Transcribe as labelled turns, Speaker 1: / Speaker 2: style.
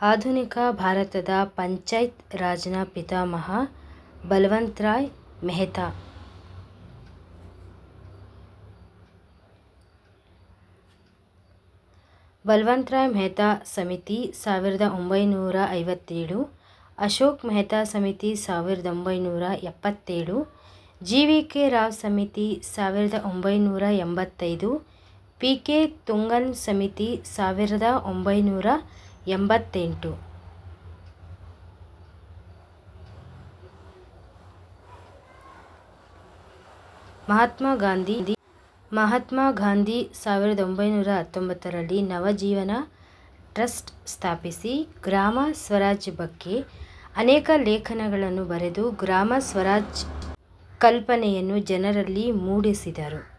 Speaker 1: ಆಧುನಿಕ ಭಾರತದ ಪಂಚಾಯತ್ ರಾಜ್ನ ಪಿತಾಮಹ ಬಲವಂತರಾಯ್ ಮೆಹ್ತಾ. ಬಲವಂತರಾಯ್ ಮೆಹ್ತಾ ಸಮಿತಿ ಸಾವಿರದ ಒಂಬೈನೂರ ಐವತ್ತೇಳು, ಅಶೋಕ್ ಮೆಹ್ತಾ ಸಮಿತಿ ಸಾವಿರದ ಒಂಬೈನೂರ ಎಪ್ಪತ್ತೇಳು, ಜಿ ವಿ ಕೆ ರಾವ್ ಸಮಿತಿ ಸಾವಿರದ ಒಂಬೈನೂರ ಎಂಬತ್ತೈದು, ಪಿ ಕೆ ತುಂಗನ್ ಸಮಿತಿ ಸಾವಿರದ ಒಂಬೈನೂರ ಎಂಬತ್ತೆಂಟು. ಮಹಾತ್ಮ ಗಾಂಧಿ ಮಹಾತ್ಮ ಗಾಂಧಿ ಸಾವಿರದ ಒಂಬೈನೂರ ಹತ್ತೊಂಬತ್ತರಲ್ಲಿ ನವಜೀವನ ಟ್ರಸ್ಟ್ ಸ್ಥಾಪಿಸಿ ಗ್ರಾಮ ಸ್ವರಾಜ್ ಬಗ್ಗೆ ಅನೇಕ ಲೇಖನಗಳನ್ನು ಬರೆದು ಗ್ರಾಮ ಸ್ವರಾಜ್ ಕಲ್ಪನೆಯನ್ನು ಜನರಲ್ಲಿ ಮೂಡಿಸಿದರು.